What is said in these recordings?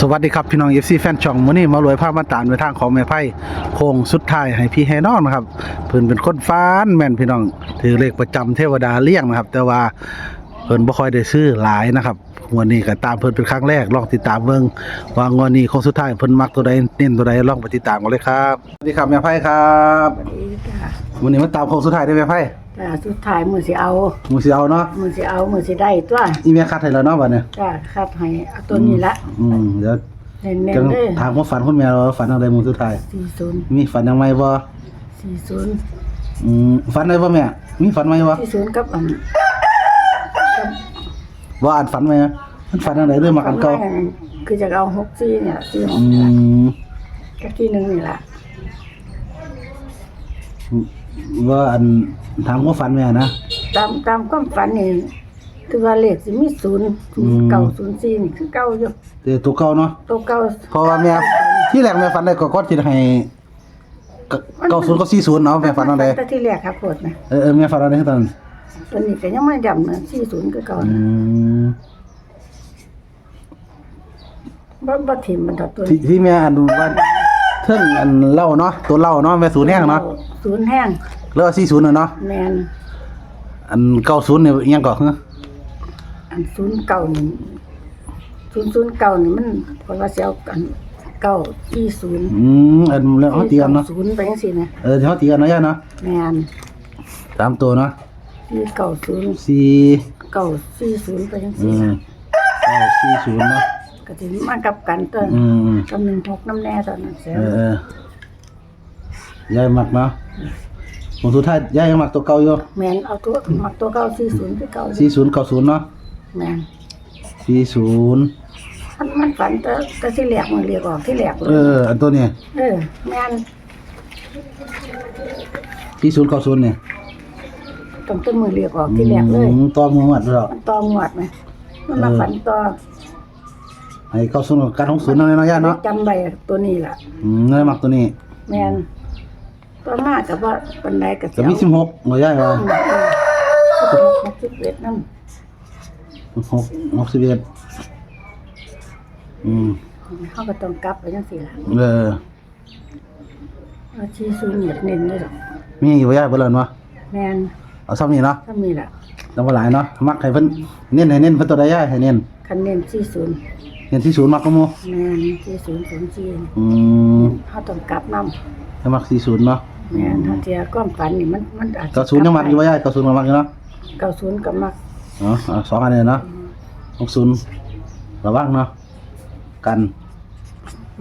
สวัสดีครับพี่น้องเอฟซีแฟนช่องมื้อนี้มารวยภาพมาตานไปทางของแม่ไพ่โค้งสุดท้ายให้พี่แฮน้องนะครับเพิ่นเป็นคนฟ้านแม่นพี่น้องถือเลขประจำเทวดาเลี้ยงนะครับ แต่ว่าเพิ่นบ่ค่อยได้ซื้อหลายนะครับ งวดนี้ก็ตามเพิ่นเป็นครั้งแรกลองติดตามเบิ่งว่างวดนี้โค้งสุดท้ายเพิ่นมักตัวใดเน้นตัวใดลองไปติดตามกันเลยครับสวัสดีครับแม่ไพ่ครับสวัสดีจ้ะวันนี้มาตามโค้งสุดท้ายได้แม่ไพ่จ้ะสุดท้ายมือสิเอาหมูสิเอาเนาะมือสิเอามือสิได้ตัวอีเมียคัดให้แล้วเนาะบัดนี้จ้ะคัดให้เอาตัวนี้ละอืมเดี๋ยวจังๆเด้อถามว่าฝันคุณแม่ว่าฝันอะไรหมูสุดท้ายสี่ศูนย์มีฝันยังไงบ่สี่ศูนย์อืมฝันอะไรบ่แม่มีฝันไหมบ่สี่ศูนย์กับอัน ว่าอ่านฝันไหมมันฝันอะไรเรื่องมากันเก่าอันคือจะเอาหกสี่เนี่ยสี่หกอืมกับที่หนึ่งนี่ละว่าอันถามว่าฝันแม่นะ ตามตามความฝันนี่คือว่าเลขสิมีศูนย์ศูนย์เก่าศูนย์สี่นี่คือเก่าอยู่แต่ตัวเก่าเนาะตัวเก่าเพราะว่าแม่ที่แรกแม่ฝันได้ก็ก็สิให้เก้าศูนย์ก็สี่ศูนย์เนาะแม่ฝันอะไรแต่ที่แรกครับปวดนะเออเออแม่ฝันอะไรตอนนั้น ตัวนี้ก็ยังไม่จำนะสี่ศูนย์คือเก่าอืนะมบ่บ่ถิ่มมันดอกตัวที่ที่แม่อันว่าเทิงอันเล่าเนาะตัวเล่าเนาะแม่ศูนย์แห้งเนาะศูนย์แห้งแล้วสี่ศูนย์เนาะแมนอันเก้าศูนย์เนี่ยยังก่อนเหรออันศูนย์เก่านี่ศูนย์ศูนย์เก่านี่มันเพราะว่าเสียวกันเก้าสี่ศูนย์อืมอันเรื่องเขาเตรียมเนาะศูนย์ไปจังซี่นะเออที่เขาเตรียมเนาะย่าเนาะแมนสามตัวเนาะ สี่เก้าศูนย์สี่เก้าสี่ศูนย์ไปจังอืซี่มเก้าสี่ศูนย์เนาะ ก็สิมากับกันตัวอืมกับหนึ่งหกน้ำแน่ตอนนั้นเสียเออเออยายมักเนาะผมสุดท้ายยายยังมักตัวเก่าอยู่แมนเอาตัวมักตัวเก้าสี่ศูนย์คือเก่าสี่ศูนย์เก้าศูนย์เนาะแมนสี่ศูนย์มันมันฝันแต่แต่ที่แหลกมันเรียกออกที่แหลกเลยเอออันตัวนี้เออแมนสี่ศูนย์เก้าศูนย์เนี่ย ต้องต้นมือเรียกออกที่แหลกเลยอืมตัวมือหมดแล้วมันตองหวดไหมมันมาฝันต่อให้เก้าศูนย์กับการหกศูนย์เนาะเนาะย่าเนาะจำใบตัวนี้ล่ะ อืมยายมักตัวนี้แมนตัวมากกับว่าปันไดกับจะมีสิบหกเนาะย่ายว่าหกสิบเอ็ดน้หกหกสิบเอ็ดอืมำเขาก็ต้องกลับไปยังสี่ล่ะเออเอาชีซูเนียดเน้นเลยหรอกมีอยู่บ่ย่ายเบิ่นวะแมน เอาซ้ำนี่เนาะถ้ามีล่ะต้องบ่หลายเนาะมักให้เพิ่นเน้นให้เน้นเพิ่นตัวใดย่ายให้เน้นคันเน้นชีศูนย์เน้นที่ศูนย์มักก็หมู่แมนชีศูนย์ศูนย์ชีอืมเขาต้องกลับน้ให้มักสี่ศูนย์เนาะำแมนถ้าเจียก้อมฝันนี่มันมันอาจจะเก้าศูนย์ยังมักอยู่บ่ย่ายเก้าศูนย์ก็มักอยู่เนาะเก้าศูนย์กับมักเนาะเอาสองอันเลยเนาะหกศูนย์ระวังเนาะกัน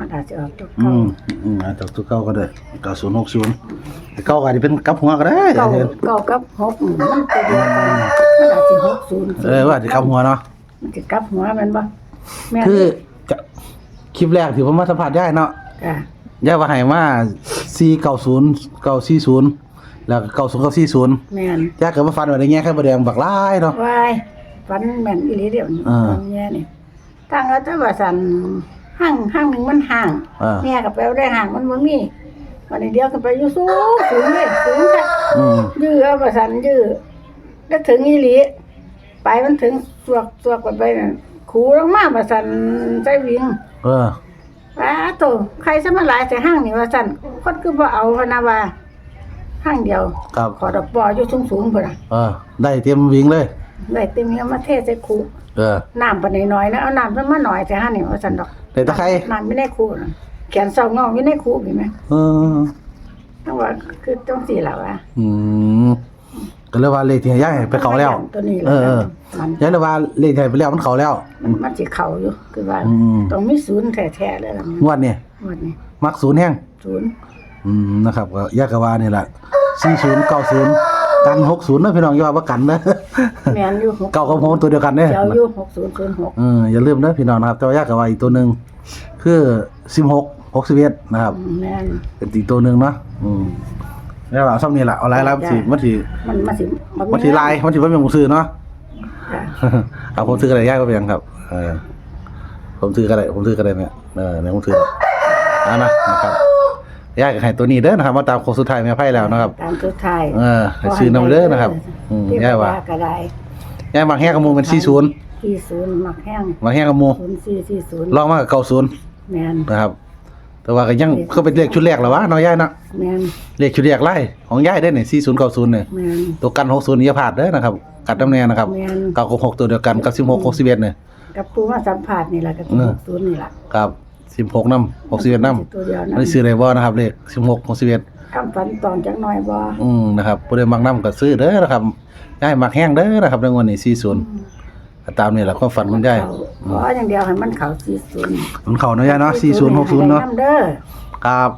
มันอาจจะออกตัวอืเก้ามอืมอาจจะตัวเก้าก็ได้เก้าศูนย์หกศูนย์เก้าก็อาจจะเป็นกับหัวก็ได้เก้าเก้ากับหกนี่มันตัวเดียวกันมันอาจจะหกศูนย์เออว่าอาจจะกับหัวเนาะ มันจะกลับหัวแมันบ่แม่นคือจะคลิปแรกที่ผมมาสัมผัสย่ายเนาะจ้ะย่ายว่าให้มาสี่เก้าศูนย์เก้าสี่ศูนย์แล้วก็เก้าศูนย์เก้าสี่ศูนย์แม่นย่ายเกิดมาฟันไว้ในแง่แค่ประเดียงบักร้ายเนาะ วายฝันแม่นอีหลีเดียวนี่อ่าแม่นี่ตั้งเอาแต่ว่าสั่น ห้างห้างหนึงมันห่างอ่า แม่ก็ไปเอาได้ห่างมันบ่มีวันนี้เดียวก็ไปอยู่สูงสูงเลยสูงค่ะอืมยื้อเอาว่าสั่นยื้อแล้วถึงอีหลีไปมันถึงสวกสวกกันไปน่ะขูลงมาว่าสั่นใจวิ่ง เออ อ้าโตใครซะมาหลายแต่ห้างนี่ว่าสั่นคนคือบ่เอาพะนะว่าห้างเดียวครับ ขอดอกปออยู่สูงๆพุ่นน่ะเออ ได้เตรียมวิ่งเลย ได้เต็มเอามาเทใส่คูเออน้ำปานน้อยๆนะเอาน้ำซะมาหน่อยแต่ห้านี่ว่าซั่นดอก ได้ตะไคร้น้ำไม่ได้คูน่ะแขนเสางอกอยู่ในคูเห็นไหมเออต้องว่าคือต้องสิล่ะว่าอืมก็เลยว่าเลขที่ย่ายให้ไปเขาแล้วตัวนี้แหละเออเออมันย่ายเลยว่าเลขที่ให้ไปแล้วมันเขาแล้ว มันมันสิเข้าอยู่คือว่าอืมต้องมีศูนย์แท้ๆเลยล่ะงวดนี่มันนี่มักศูนย์แห้งศูนย์อืมนะครับก็ยากกว่านี่แหละสี่ศูนย์เก้าศูนย์ กันหกศูนย์นะพี่น้องอย่าว่าบ่กันนะแม่นอยู่หกเก้ากับหกตัวเดียวกันเนี่ยเจ้าอยู่6006เอออย่าลืมนะพี่น้องนะครับแต่ว่ายากกว่าอีกตัวหนึ่งคือสิบหกหกสิบเอ็ดนะครับอืมแม่นเป็นอีกตัวหนึ่งเนาะอืมแล้วเอาซ้ำนี่แหละเอาไลน์แล้วมันสิมันสิมันมันสิมันสิลายมันสิว่าเป็นผมซื้อเนาะจ้ะเอาผมซื้อกันได้ยากก็เป็นหยังครับเออผมซื้อกันได้ผมซื้อกันได้เนี่ยเออเนี่ยผมซื้อเอานะนะครับ ยากกับให้ตัวนี้เด้อนะครับมาตามโค้งสุดท้ายแม่ไพ่แล้วนะครับ ตามสุดท้ายเออให้ซื้อนำเด้อนะครับอืมที่ย่าว่าก็ได้ย่าบางแห่ขโมยเป็นสี่ศูนย์แสี่ศูนย์มักแห้งมาแห้งกับหมูศูนย์สี่สี่ศูนย์ลองมากับเก่าศูนย์แมนนะครับ แต่ว่าก็ยังคือเป็นเลขชุดแรกแล้ววะน้อยย่ายเนาะแมนเลขชุดแรกไล่ของย่ายได้เนี่ย4090เนี่ย แมน ตัวกัน 60นี่อย่าพลาดเด้อนะครับ กัดน้ำแน่นะครับแม่น เก้ากับหกตัวเดียวกันกับ16 61เนี่ย กับปูมาสัมผัสนี่แหละกับเออศูนย์นี่แหละกับ 16นำ61นำตัวเดียวอันะนนี้ซื้อได้บ่นะครับเลข16 61คำฝันตองจักหน่อยบ่อืมนะครับผู้ใดมักนำก็ซื้อเด้อนะครับย่ายมักแห้งเด้อนะครับในวันนี้40ก็ตามนี่แหละความฝันคุณย่ายขออย่างเดียวให้มันเข้าสี่ศูนย์มันเข้าเนาะย่ายเนาะ4060เนาะ เด้อ ครับ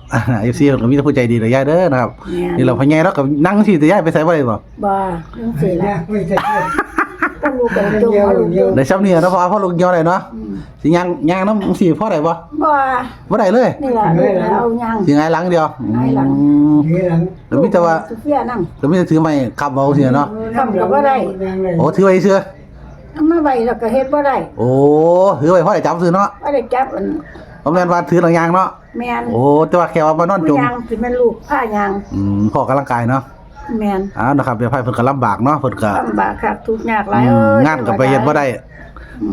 FC เพิ่นก็มีแต่ผู้ใจดีเลยย่ายเด้อนะครับ แม่น นี่เราพ่อใหญ่เราก็นั่งสิแต่ย่ายไปไสบ่ได้บ่บ่จังซี่ล่ะต้อ งรู้กันจงเอาลูกเดียวได้ซ้ำนี่เนาะเพราะว่าพ่อลูกย่อได้เนาะสิย่างย่างน้ำสิพ่อได้บ่บ่บ่ได้เลยนี่ล่ะลูกแล้วเอายังสิหงหลังเดียวหงายหลังอืมแล้วมีแต่ว่าสุเฟียนำแล้วมีแต่ถือไม้ขับเอาสิเนาะคำก็บ่ได้โอ้ถือไว้เสื้อมาไว้แล้วก็เฮ็ดบ่ได้โอ้ถือไว้พ่อได้จับซื้อเนาะบ่ได้จับอันบ่แม่นว่าถือหลังยางเนาะแม่นโอ้แต่ว่าแค่ว่ามานอนจมยังสิแม่นลูกผ้ายางอืมพ่อกำลังกายเนาะ แม่นอ่านะครับเดี๋ยวไผเพิ่นก็ลำบากเนาะเพิ่นก็ลำบากคักทุกข์ยากหลายอืเอ้มยงานก็ไปเฮ็ดบ่ได้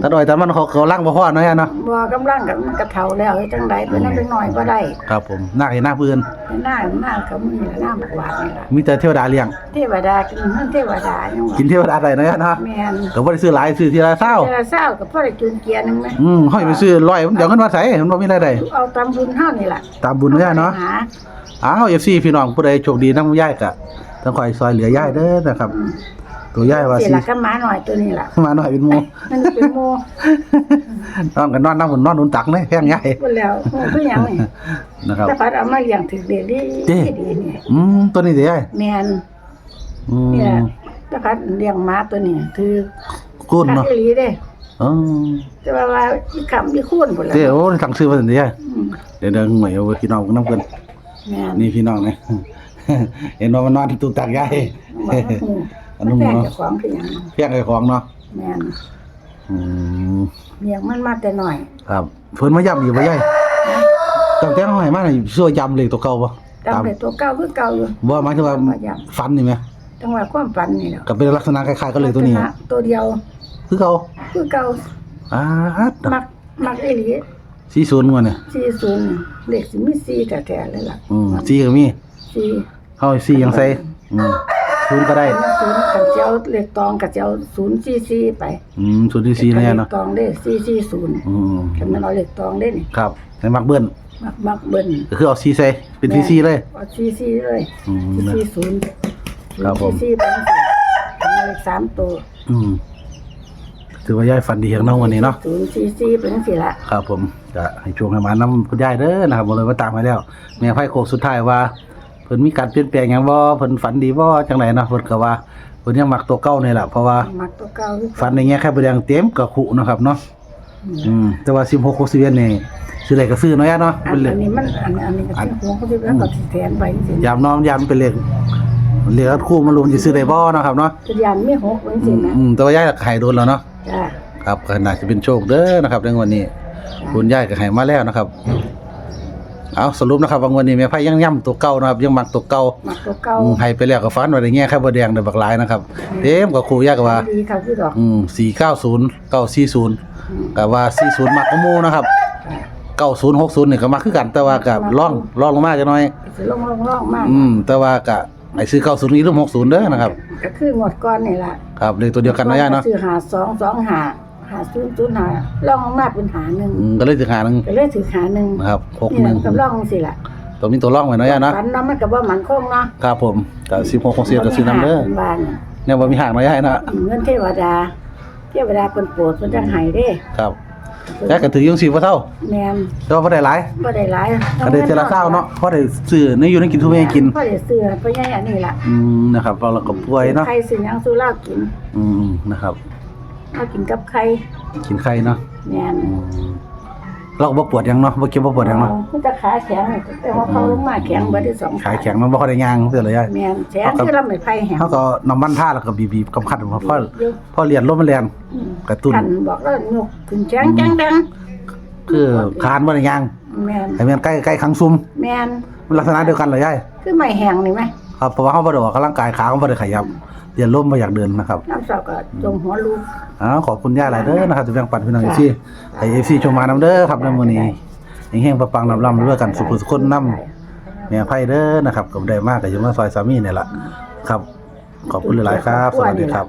ถ้าดอยแต่มันเขาเขาลังบ่พอเนาะย่าเนาะบ่กำลังกับมันกระเฒ่าแล้วเฮ็ดจังได๋เป็นน้ำเป็นน้อยบ่ได้ครับผมหน้าเห็นหน้าเพื่อนแต่หน้าหน้าก็มีหน้าบักหวานนี่ล่ะมีแต่เทวดาเลี้ยง เทวดากินเงินเทวดายังว่ากินเทวดาได้เนาะย่าเนาะแม่นก็บ่ได้ซื้อหลายซื้อทีละเศร้าเทวดาเศร้าก็พอได้จุนเกียร์หนึงแม่อืมห้อยไปซื้อร้อยมันเดี๋ยวเงินว่าใส่มันบ่มีรายได้เอาตามบุญเฮานี่ล่ะตามบุญเนาะย่าเนาะ หอ้าว FC พี่น้องผู้ใดโชคดีนำยายก็ ต้องคอยซอยเหลือยายเด้อนะครับ ตัวยายว่าสิสิล่ะก็หมาหน่อยตัวนี้ล่ะ มาหน่อยเป็นหมู่มันเป็นโมนอนกันนอนนำนอนนุนตักเด้แพงยายบ่แล้วโอ้คือหยังนี่นะครับ แต่พัดเอามาเลี้ยงถึกเด็ดดีเด้ดีนี่อืมตัวนี้เด้ยายแม่นอืนี่ล่ะมแต่พัดเลี้ยงหมาตัวนี้ถือกุ้นคักเนาะอีหลีเด้อ๋อแต่ว่าว่าอีคำอีคูนพุ่นล่ะเด้โอ้สั่งซื้อมาซั่นเด้ยายอืมเดี๋ยวเดี๋ยวหน่วยเอาไว้พี่น้องนำกันแม่นนี่พี่น้องนะ เห็นว่ามันนอนที่ตู้ตักยายบ่ฮู้อันนู้นแม่นเนาะเจ้าของคือหยังเพียงไอ้ของเนาะแม่นอืมเลี้ยงมันมาแต่น้อย ครับเพิ่นมาย้ำอยู่บ่ยายตั้งแต่น้อยมานี่ช่วยย้ำเลขตัวเก่าบ่จำได้ตัวเก่าคือเก่าอยู่บ่หมายถึงว่าบ่ย้ฟันนี่ไหมจังว่าความฝันนี่แหละก็เป็นลักษณะคล้ายๆกับเลขตัวนี้ ลักษณะตัวเดียว คือเก่าคือเก่าอ่ามักมักอีหลีสี่ศูนย์งวดเนี่ย40เลขสิมี4แท้ๆเลยล่ะอืมสี่ก็มี 4เฮาสี่ยังใส่อืมศูนย์ก็ได้ ศูนย์กับเจ้าเลขตองกับเจ้า044ไปอืมศูนย์ที่สี่นะยายเนาะเลขตองเด้440อืมคันมันเอาเลขตองเด้นี่ครับในมักเบิ้ลมักมักเบิ่นก็คือเอาสี่ใส่เป็นสี่สี่เลย เอา44เลยอืมนะ440ครับผม44ไปจังซี่ทำเลขสามตัวอืมถือว่ายายฝันดีอย่างน้องวันนี้เนาะ044ไปจังซี่ล่ะครับผมจะให้ช่วงให้มานำคุณยายเด้อนะครับบ่เลยมาตามให้แล้วแม่ไพ่โคกสุดท้ายว่าเพิ่นมีการเปลี่ยนแปลงหยังบ่เพิ่นฝันดีบ่จังไดเนาะเพิ่นก็ว่าเพิ่นยังมักตัวเก่านี่แหละเพราะว่ามักตัวเก่าคือฝันในแง่แค่บ่แดงเต็มกะคุเนาะครับเนาะอืมแต่ว่า16 61นี่ซื้ออะไรก็ซื้อเนาะยายเนาะอัเป็นนเลขนี้มันอันอันนี้ก็สิหัวเขาสิแล้วก็สิแทนไปจังซี่ยามน้อมยามเป็นเลขเลขคู่มารวมสิซื้อได้บ่เนาะครับเนาะจะยันมีหกจังอืซี่มนะอืมแต่ว่ายายก็ให้โดนแล้วเนาะจ้าครับก็น่าจะเป็นโชคเด้อนะครับในวันนี้คุณยายก็ให้มาแล้วนะครับ เอาสรุปนะครับว่างวันนี้แม่ไพ่ยังย่ำตัวเก่านะครับยังมักตัวเก่ามักตัวเก่าอืมให้ไปแล้วก็ฟันว่าได้แง่แค่บ่แดงได้บักหลายนะครับเต็มกับครูยากว่าดีค่ะคือดอกอืม490 940ก็ว่า40มักกว่าหมู่นะครับ90 60นี่ก็มักคือกันแต่ว่าก็ล่องล่องลงมาจักหน่อยสิลงลงลงมากอืมแต่ว่าก็ให้ซื้อ90นี่หรือ60เด้อนะครับก็คืองวดก่อนนี่ล่ะครับเลขตัวเดียวกันเนาะยายเนาะซื้อหาสองสองหา หาศูนย์ศูนย์หาลองลงมาเป็นหาหนึ่งอืมก็เลยสิหาหนึงก็เลยถือหาหนึ่งนะครับนี่แหละกับล61องสิล่ะตัวมีตัวร่องไว้เนาะยายเนาะฝันเนาะมันก็บ่มั่นคงเนาะครับผมก็16 60ก็ซื้อนํเด้อบ้านเนี่ยบ่มีหางเนาะยายเนาะเงินเทวดา เทวดาเพิ่นโปรดเพิ่นจังให้เด้ครับแต่ก็ถือยังสิบ่เท่าแม่นแต่ว่าบ่ได้หลายบ่ได้หลายก็ได้เทอละเศร้าเนาะเพราะได้ซื้อในอยู่ในกินทุกอย่างกินพอได้ซื้อไปใหญ่อันนี้ล่ะอืมนะครับเราก็ป่วยเนาะไข่ซื้อหยังสู้เหล้ากิน อืมนะครับ เอากินกับไข่กินไข่เนาะแม่นอืมเราก็บ่ปวดหยังเนาะบ่เก็บบ่ปวดหยังเนาะมันจะขาแข็งนี่แต่ว่าเขาลงมาแข็งเบิดที่สองขายแข็งมันบ่ค่อยได้ย่างเด้อเลยยายแม่นแข็งคือลำไม้ไผ่แห้งเฮาก็น้ำมันท่าแล้วก็บีบๆกำคัดพอพออยู่พอเลียนลมมันแรงอืมกระตุ้นคันบอกแล้วยกขึ้นแข็งจังดังคือคานบ่ได้ย่างแม่นให้มันใกล้ใกล้ขังซุ่มแม่นมันลักษณะเดียวกันเลยยายคือไม้แห้งนี่ไหม ครับเพราะว่าเฮาบ่ได้ออกกำลังกายขาเฮาบ่ได้ขยับอย่าล้มบ่อยากเดินนะครับน้ำเศร้าก็จมหัวลูกอ้าวขอบคุณย่าหลายเด้อนะครับที่แบ่งปันพี่น้อง FC ให้ FC ชมมานำเด้อครับในมื้อนี้เฮงๆปังๆลำๆด้วยกันสุขสุขคนนำแม่ไพ่เด้อนะครับก็ได้มากก็อยู่มาซอยสามีนี่ล่ะครับ ขอบคุณหลายๆครับ สวัสดีครับ